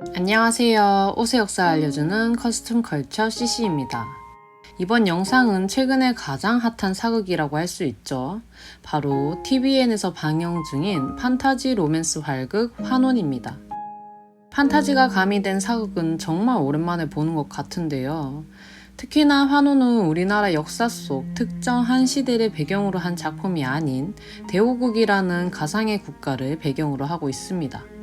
안녕하세요. 옷의 역사 알려주는 커스텀 컬처 CC입니다. 이번 영상은 최근에 가장 핫한 사극이라고 할 수 있죠. 바로 TVN에서 방영 중인 판타지 로맨스 활극 환혼입니다. 판타지가 가미된 사극은 정말 오랜만에 보는 것 같은데요. 특히나 환혼은 우리나라 역사 속 특정 한 시대를 배경으로 한 작품이 아닌 대호국이라는 가상의 국가를 배경으로 하고 있습니다.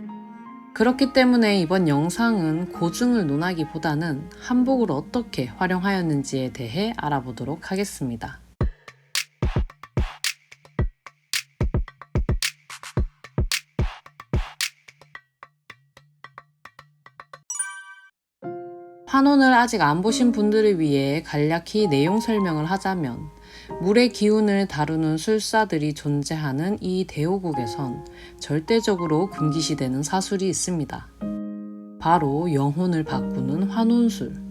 그렇기 때문에 이번 영상은 고증을 논하기보다는 한복을 어떻게 활용하였는지에 대해 알아보도록 하겠습니다. 환혼을 아직 안 보신 분들을 위해 간략히 내용 설명을 하자면 물의 기운을 다루는 술사들이 존재하는 이 대호국에선 절대적으로 금기시되는 사술이 있습니다. 바로 영혼을 바꾸는 환혼술.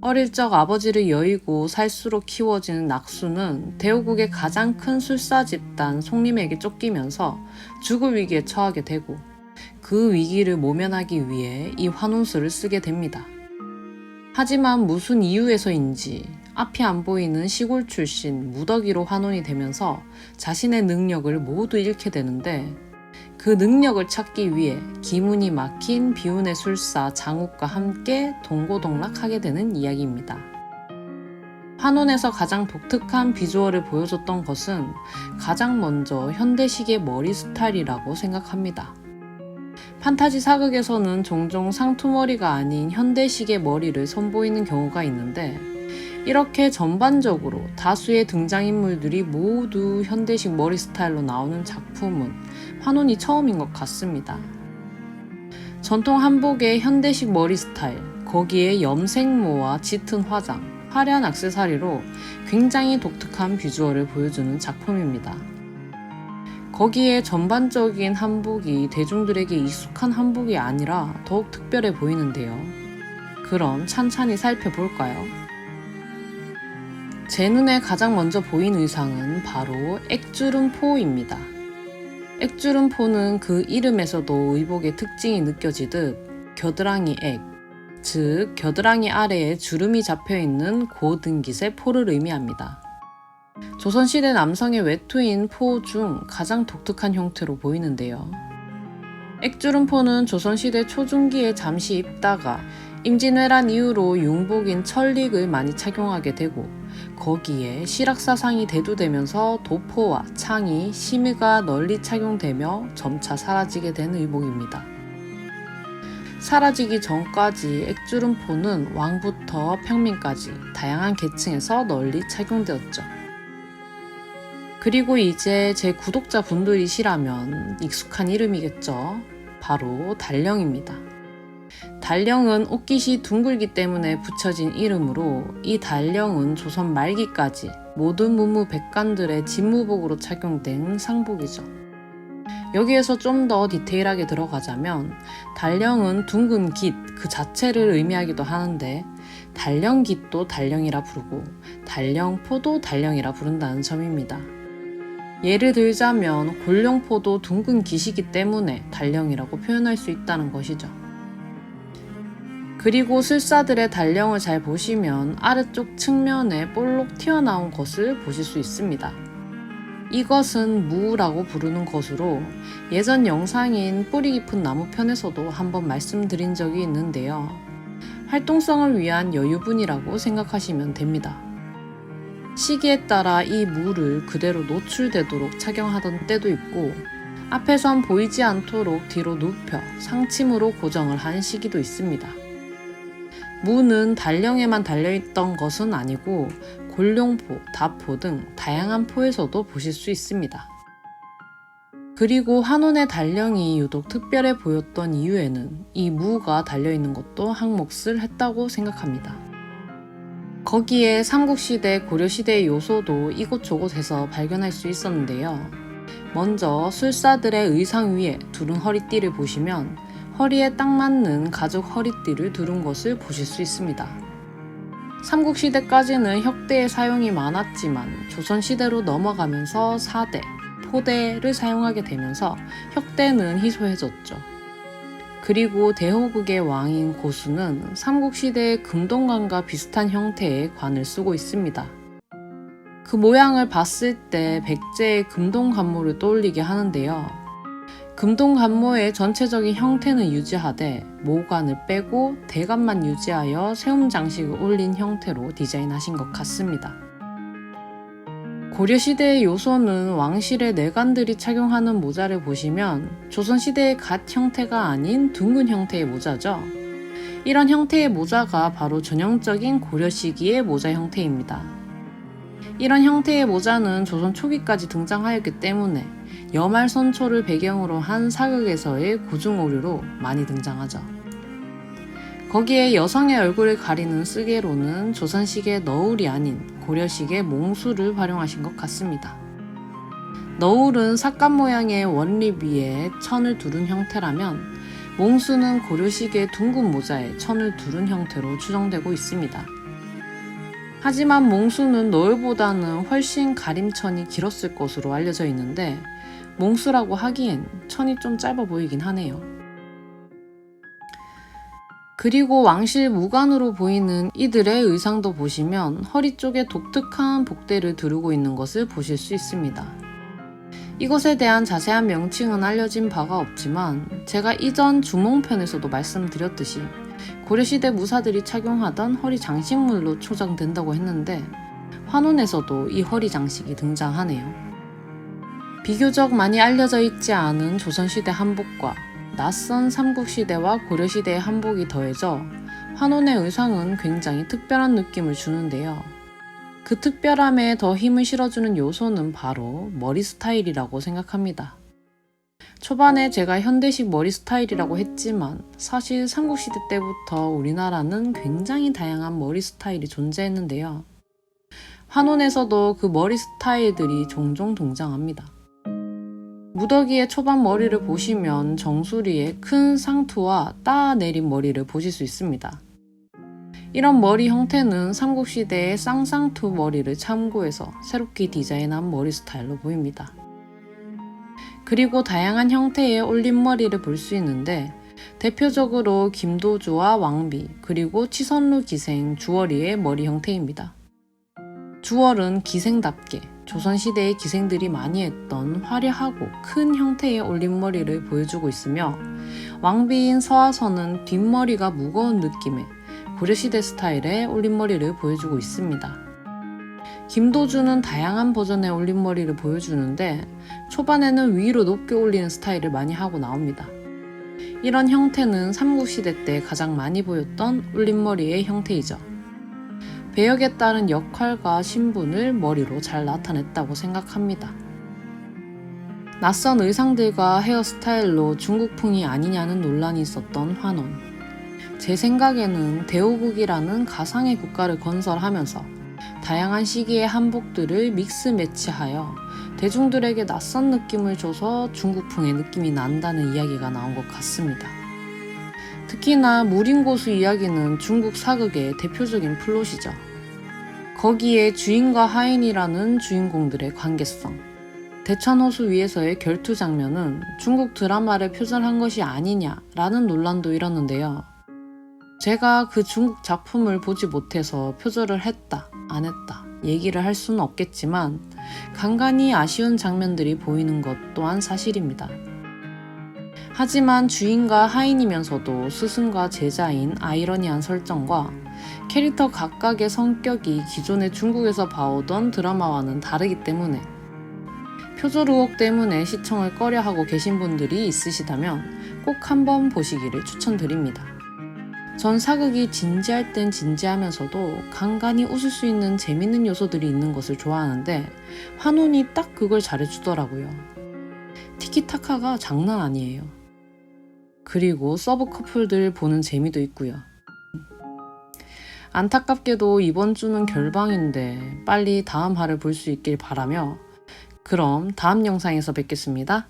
어릴 적 아버지를 여의고 살수로 키워지는 낙수는 대호국의 가장 큰 술사 집단 송림에게 쫓기면서 죽을 위기에 처하게 되고 그 위기를 모면하기 위해 이 환혼술을 쓰게 됩니다. 하지만 무슨 이유에서인지 앞이 안 보이는 시골 출신 무더기로 환혼이 되면서 자신의 능력을 모두 잃게 되는데 그 능력을 찾기 위해 기문이 막힌 비운의 술사 장욱과 함께 동고동락하게 되는 이야기입니다. 환혼에서 가장 독특한 비주얼을 보여줬던 것은 가장 먼저 현대식의 머리 스타일이라고 생각합니다. 판타지 사극에서는 종종 상투머리가 아닌 현대식의 머리를 선보이는 경우가 있는데 이렇게 전반적으로 다수의 등장인물들이 모두 현대식 머리 스타일로 나오는 작품은 환혼이 처음인 것 같습니다. 전통 한복의 현대식 머리 스타일, 거기에 염색모와 짙은 화장, 화려한 액세서리로 굉장히 독특한 비주얼을 보여주는 작품입니다. 거기에 전반적인 한복이 대중들에게 익숙한 한복이 아니라 더욱 특별해 보이는데요. 그럼 찬찬히 살펴볼까요? 제 눈에 가장 먼저 보인 의상은 바로 액주름포입니다. 액주름포는 그 이름에서도 의복의 특징이 느껴지듯 겨드랑이 액, 즉 겨드랑이 아래에 주름이 잡혀 있는 고등깃의 포를 의미합니다. 조선시대 남성의 외투인 포 중 가장 독특한 형태로 보이는데요. 액주름포는 조선시대 초중기에 잠시 입다가 임진왜란 이후로 융복인 천릭을 많이 착용하게 되고 거기에 실학사상이 대두되면서 도포와 창이 심의가 널리 착용되며 점차 사라지게 된 의복입니다. 사라지기 전까지 액주름포는 왕부터 평민까지 다양한 계층에서 널리 착용되었죠. 그리고 이제 제 구독자 분들이시라면 익숙한 이름이겠죠. 바로 달령입니다. 달령은 옷깃이 둥글기 때문에 붙여진 이름으로 이 달령은 조선 말기까지 모든 문무 백관들의 진무복으로 착용된 상복이죠. 여기에서 좀 더 디테일하게 들어가자면 달령은 둥근 깃 그 자체를 의미하기도 하는데 달령깃도 달령이라 부르고 달령포도 달령이라 부른다는 점입니다. 예를 들자면 골룡포도 둥근 깃이기 때문에 달령이라고 표현할 수 있다는 것이죠. 그리고 술사들의 달령을 잘 보시면 아래쪽 측면에 볼록 튀어나온 것을 보실 수 있습니다. 이것은 무라고 부르는 것으로 예전 영상인 뿌리 깊은 나무 편에서도 한번 말씀드린 적이 있는데요. 활동성을 위한 여유분이라고 생각하시면 됩니다. 시기에 따라 이 무를 그대로 노출되도록 착용하던 때도 있고 앞에선 보이지 않도록 뒤로 눕혀 상침으로 고정을 한 시기도 있습니다. 무는 달령에만 달려있던 것은 아니고 골룡포, 다포 등 다양한 포에서도 보실 수 있습니다. 그리고 한온의 달령이 유독 특별해 보였던 이유에는 이 무가 달려있는 것도 한몫을 했다고 생각합니다. 거기에 삼국시대, 고려시대의 요소도 이곳저곳에서 발견할 수 있었는데요. 먼저 술사들의 의상 위에 두른 허리띠를 보시면 허리에 딱 맞는 가죽 허리띠를 두른 것을 보실 수 있습니다. 삼국시대까지는 혁대의 사용이 많았지만 조선시대로 넘어가면서 사대, 포대를 사용하게 되면서 혁대는 희소해졌죠. 그리고 대호국의 왕인 고수는 삼국시대의 금동관과 비슷한 형태의 관을 쓰고 있습니다. 그 모양을 봤을 때 백제의 금동관모를 떠올리게 하는데요. 금동관모의 전체적인 형태는 유지하되 모관을 빼고 대관만 유지하여 세움 장식을 올린 형태로 디자인하신 것 같습니다. 고려시대의 요소는 왕실의 내관들이 착용하는 모자를 보시면 조선시대의 갓 형태가 아닌 둥근 형태의 모자죠. 이런 형태의 모자가 바로 전형적인 고려 시기의 모자 형태입니다. 이런 형태의 모자는 조선 초기까지 등장하였기 때문에 여말 선초를 배경으로 한 사극에서의 고중 오류로 많이 등장하죠. 거기에 여성의 얼굴을 가리는 쓰개로는 조선식의 너울이 아닌 고려식의 몽수를 활용하신 것 같습니다. 너울은 삭감 모양의 원립 위에 천을 두른 형태라면 몽수는 고려식의 둥근 모자에 천을 두른 형태로 추정되고 있습니다. 하지만 몽수는 너울보다는 훨씬 가림천이 길었을 것으로 알려져 있는데 몽수라고 하기엔 천이 좀 짧아 보이긴 하네요. 그리고 왕실 무관으로 보이는 이들의 의상도 보시면 허리 쪽에 독특한 복대를 두르고 있는 것을 보실 수 있습니다. 이것에 대한 자세한 명칭은 알려진 바가 없지만 제가 이전 주몽편에서도 말씀드렸듯이 고려시대 무사들이 착용하던 허리 장식물로 초정된다고 했는데 환원에서도 이 허리 장식이 등장하네요. 비교적 많이 알려져 있지 않은 조선시대 한복과 낯선 삼국시대와 고려시대의 한복이 더해져 환원의 의상은 굉장히 특별한 느낌을 주는데요. 그 특별함에 더 힘을 실어주는 요소는 바로 머리 스타일이라고 생각합니다. 초반에 제가 현대식 머리 스타일이라고 했지만 사실 삼국시대 때부터 우리나라는 굉장히 다양한 머리 스타일이 존재했는데요. 환원에서도 그 머리 스타일들이 종종 등장합니다. 무더기의 초반 머리를 보시면 정수리에 큰 상투와 따 내린 머리를 보실 수 있습니다. 이런 머리 형태는 삼국시대의 쌍쌍투 머리를 참고해서 새롭게 디자인한 머리 스타일로 보입니다. 그리고 다양한 형태의 올림머리를 볼 수 있는데 대표적으로 김도주와 왕비 그리고 치선루 기생 주월이의 머리 형태입니다. 주월은 기생답게 조선시대의 기생들이 많이 했던 화려하고 큰 형태의 올림머리를 보여주고 있으며 왕비인 서화선은 뒷머리가 무거운 느낌의 고려시대 스타일의 올림머리를 보여주고 있습니다. 김도주는 다양한 버전의 올림머리를 보여주는데 초반에는 위로 높게 올리는 스타일을 많이 하고 나옵니다. 이런 형태는 삼국시대 때 가장 많이 보였던 올림머리의 형태이죠. 배역에 따른 역할과 신분을 머리로 잘 나타냈다고 생각합니다. 낯선 의상들과 헤어스타일로 중국풍이 아니냐는 논란이 있었던 환원. 제 생각에는 대호국이라는 가상의 국가를 건설하면서 다양한 시기의 한복들을 믹스 매치하여 대중들에게 낯선 느낌을 줘서 중국풍의 느낌이 난다는 이야기가 나온 것 같습니다. 특히나 무림고수 이야기는 중국 사극의 대표적인 플롯이죠. 거기에 주인과 하인이라는 주인공들의 관계성, 대천호수 위에서의 결투 장면은 중국 드라마를 표절한 것이 아니냐라는 논란도 일었는데요. 제가 그 중국 작품을 보지 못해서 표절을 했다, 안 했다 얘기를 할 수는 없겠지만 간간히 아쉬운 장면들이 보이는 것 또한 사실입니다. 하지만 주인과 하인이면서도 스승과 제자인 아이러니한 설정과 캐릭터 각각의 성격이 기존의 중국에서 봐오던 드라마와는 다르기 때문에 표절 의혹 때문에 시청을 꺼려하고 계신 분들이 있으시다면 꼭 한번 보시기를 추천드립니다. 전 사극이 진지할 땐 진지하면서도 간간히 웃을 수 있는 재밌는 요소들이 있는 것을 좋아하는데 환혼이 딱 그걸 잘해주더라고요. 티키타카가 장난 아니에요. 그리고 서브 커플들 보는 재미도 있고요. 안타깝게도 이번 주는 결방인데 빨리 다음 화를 볼 수 있길 바라며 그럼 다음 영상에서 뵙겠습니다.